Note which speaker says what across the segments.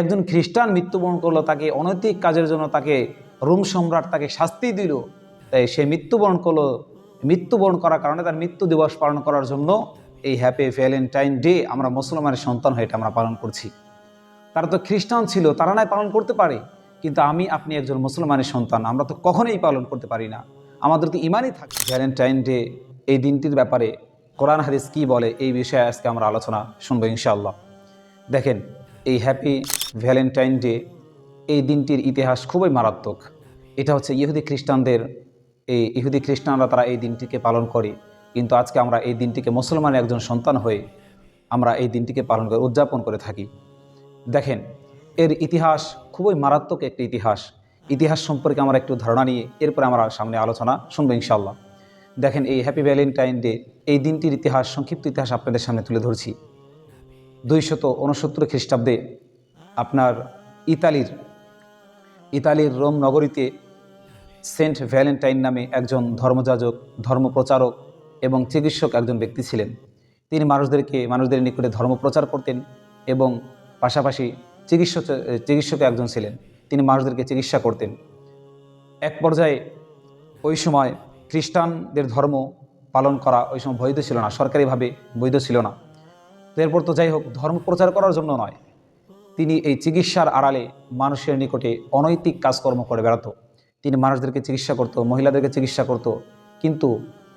Speaker 1: একজন খ্রিস্টান মৃত্যুবরণ করল, তাকে অনৈতিক কাজের জন্য তাকে রোম সম্রাট তাকে শাস্তি দিল। তাই সে মৃত্যুবরণ করল। মৃত্যুবরণ করার কারণে তার মৃত্যু দিবস পালন করার জন্য এই হ্যাপি ভ্যালেন্টাইন ডে আমরা মুসলমানের সন্তান হয়ে এটা আমরা পালন করছি। তারা তো খ্রিস্টান ছিল, তারা নয় পালন করতে পারে। কিন্তু আমি, আপনি একজন মুসলমানের সন্তান, আমরা তো কখনোই পালন করতে পারি না। আমাদের তো ইমানই থাকে ভ্যালেন্টাইন ডে, এই দিনটির ব্যাপারে কোরআন হাদিস কি বলে, এই বিষয়ে আজকে আমরা আলোচনা শুনব ইনশাআল্লাহ। দেখেন, এই হ্যাপি ভ্যালেন্টাইন ডে, এই দিনটির ইতিহাস খুবই মারাত্মক। এটা হচ্ছে ইহুদি খ্রিস্টানদের, এই ইহুদি খ্রিস্টানরা তারা এই দিনটিকে পালন করে। কিন্তু আজকে আমরা এই দিনটিকে মুসলমানের একজন সন্তান হয়ে আমরা এই দিনটিকে পালন করে, উদযাপন করে থাকি। দেখেন, এর ইতিহাস খুবই মারাত্মক একটি ইতিহাস। ইতিহাস সম্পর্কে আমরা একটু ধারণা নিয়ে এরপরে আমরা সামনে আলোচনা শুনব ইনশাল্লাহ দেখেন, এই হ্যাপি ভ্যালেন্টাইন ডে, এই দিনটির ইতিহাস, সংক্ষিপ্ত ইতিহাস আপনাদের সামনে তুলে ধরছি। দুইশত উনসত্তর খ্রিস্টাব্দে আপনার ইতালির ইতালির রোম নগরীতে সেন্ট ভ্যালেন্টাইন নামে একজন ধর্মযাজক, ধর্মপ্রচারক এবং চিকিৎসক একজন ব্যক্তি ছিলেন। তিনি মানুষদেরকে, মানুষদের নিকটে ধর্ম প্রচার করতেন এবং পাশাপাশি চিকিৎসক চিকিৎসক একজন ছিলেন। তিনি মানুষদেরকে চিকিৎসা করতেন। এক পর্যায়ে ওই সময় খ্রিস্টানদের ধর্ম পালন করা ওই সময় বৈধ ছিল না, সরকারিভাবে বৈধ ছিল না। এরপর তো যাই হোক ধর্ম প্রচার করার জন্য নয়। তিনি এই চিকিৎসার আড়ালে মানুষের নিকটে অনৈতিক কাজকর্ম করে বেড়াতো। তিনি মানুষদেরকে চিকিৎসা করত, মহিলাদেরকে চিকিৎসা করত। কিন্তু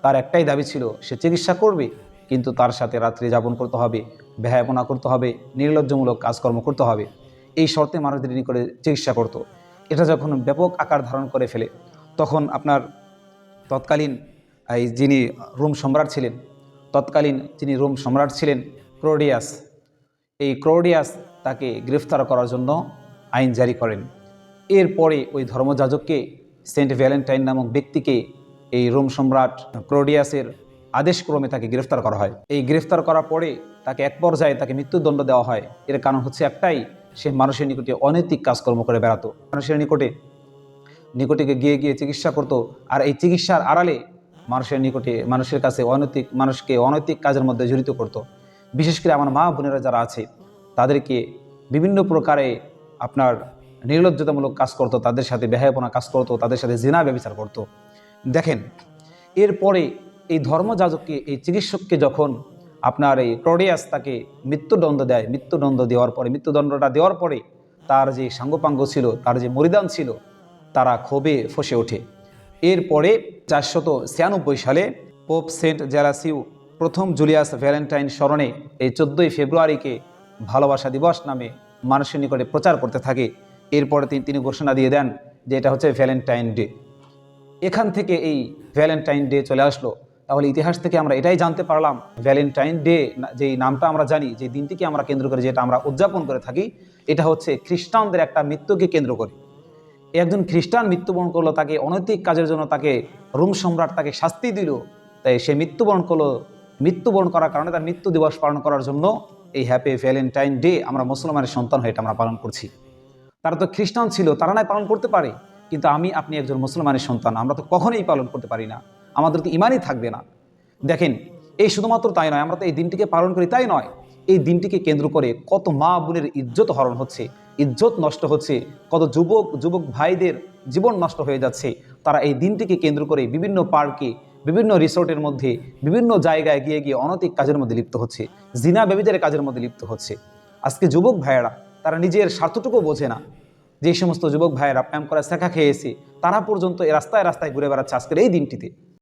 Speaker 1: তার একটাই দাবি ছিল, সে চিকিৎসা করবে, কিন্তু তার সাথে রাত্রি যাপন করতে হবে ব্যয়াপনা করতে হবে, নির্লজ্জমূলক কাজকর্ম করতে হবে। এই শর্তে মানুষদের নিকটে চিকিৎসা করত। এটা যখন ব্যাপক আকার ধারণ করে ফেলে, তখন আপনার তৎকালীন, এই যিনি রোম সম্রাট ছিলেন, তৎকালীন যিনি রোম সম্রাট ছিলেন, ক্রোডিয়াস, এই ক্রোডিয়াস তাকে গ্রেফতার করার জন্য আইন জারি করেন। এরপরে ওই ধর্মযাজককে সেন্ট ভ্যালেন্টাইন নামক ব্যক্তিকে এই রোম সম্রাট ক্রোডিয়াসের আদেশক্রমে তাকে গ্রেফতার করা হয়। এই গ্রেফতার করার পরে তাকে এক পর্যায়ে তাকে মৃত্যুদণ্ড দেওয়া হয়। এর কারণ হচ্ছে একটাই, সে মানুষের নিকটে অনৈতিক কাজকর্ম করে বেড়াতো। মানুষের নিকটে নিকটে গিয়ে গিয়ে চিকিৎসা করতো। আর এই চিকিৎসার আড়ালে মানুষের নিকটে মানুষের কাছে অনৈতিক, মানুষকে অনৈতিক কাজের মধ্যে জড়িত করত। বিশেষ করে আমার মা বোনেরা যারা আছে তাদেরকে বিভিন্ন প্রকারে আপনার নির্লজ্জতামূলক কাজ করতো, তাদের সাথে ব্যয়াপনা কাজ করতো, তাদের সাথে জেনা ব্যবচার করত। দেখেন, এরপরে এই ধর্মযাজককে, এই চিকিৎসককে যখন আপনার এই ক্রোডিয়াস তাকে মৃত্যুদণ্ড দেয়, মৃত্যুদণ্ড দেওয়ার পরে, মৃত্যুদণ্ডটা দেওয়ার পরে তার যে সাঙ্গপাঙ্গ ছিল, তার যে মরিদান ছিল, তারা ক্ষোভে ফসে ওঠে এরপরে চারশত ছিয়ানব্বই সালে পোপ সেন্ট জেলাসিউ প্রথম জুলিয়াস ভ্যালেন্টাইন স্মরণে এই চোদ্দোই ফেব্রুয়ারিকে ভালোবাসা দিবস নামে মানুষের নিকটে প্রচার করতে থাকে। এরপরে তিনি ঘোষণা দিয়ে দেন যে এটা হচ্ছে ভ্যালেন্টাইন ডে এখান থেকে এই ভ্যালেন্টাইন ডে চলে আসলো। তাহলে ইতিহাস থেকে আমরা এটাই জানতে পারলাম ভ্যালেন্টাইন ডে যেই নামটা আমরা জানি, যে দিনটিকে আমরা কেন্দ্র করে যেটা আমরা উদযাপন করে থাকি, এটা হচ্ছে খ্রিস্টানদের একটা মৃত্যুকে কেন্দ্র করে। একজন খ্রিস্টান মৃত্যুবরণ করল, তাকে অনৈতিক কাজের জন্য তাকে রোম সম্রাট তাকে শাস্তি দিল। তাই সে মৃত্যুবরণ করল। মৃত্যুবরণ করার কারণে তার মৃত্যু দিবস পালন করার জন্য এই হ্যাপি ভ্যালেন্টাইন ডে আমরা মুসলমানের সন্তান হয়ে এটা আমরা পালন করছি। তারা তো খ্রিস্টান ছিল, তারা নয় পালন করতে পারে। কিন্তু আমি, আপনি একজন মুসলমানের সন্তান, আমরা তো কখনোই পালন করতে পারি না। আমাদের তো ইমানই থাকবে না। দেখেন, এই শুধুমাত্র তাই নয়, আমরা তো এই দিনটিকে পালন করি তাই নয়। এই দিনটিকে কেন্দ্র করে কত মা বোনের ইজ্জত হরণ হচ্ছে, ইজ্জত নষ্ট হচ্ছে, কত যুবক যুবক ভাইদের জীবন নষ্ট হয়ে যাচ্ছে। তারা এই দিনটিকে কেন্দ্র করে বিভিন্ন পার্কে বিভিন্ন রিসোর্টের মধ্যে, বিভিন্ন জায়গায় গিয়ে গিয়ে অনৈতিক কাজের মধ্যে লিপ্ত হচ্ছে। জিনা বেবিদের কাজের মধ্যে লিপ্ত হচ্ছে। আজকে যুবক ভাইয়েরা, তারা নিজের স্বার্থটুকু বোঝে না। যে সমস্ত যুবক ভাইয়েরা প্যাম করা শেখা খেয়েছে, তারা পর্যন্ত এই রাস্তায় রাস্তায় ঘুরে বেড়াচ্ছে আজকের এই দিনটিতে।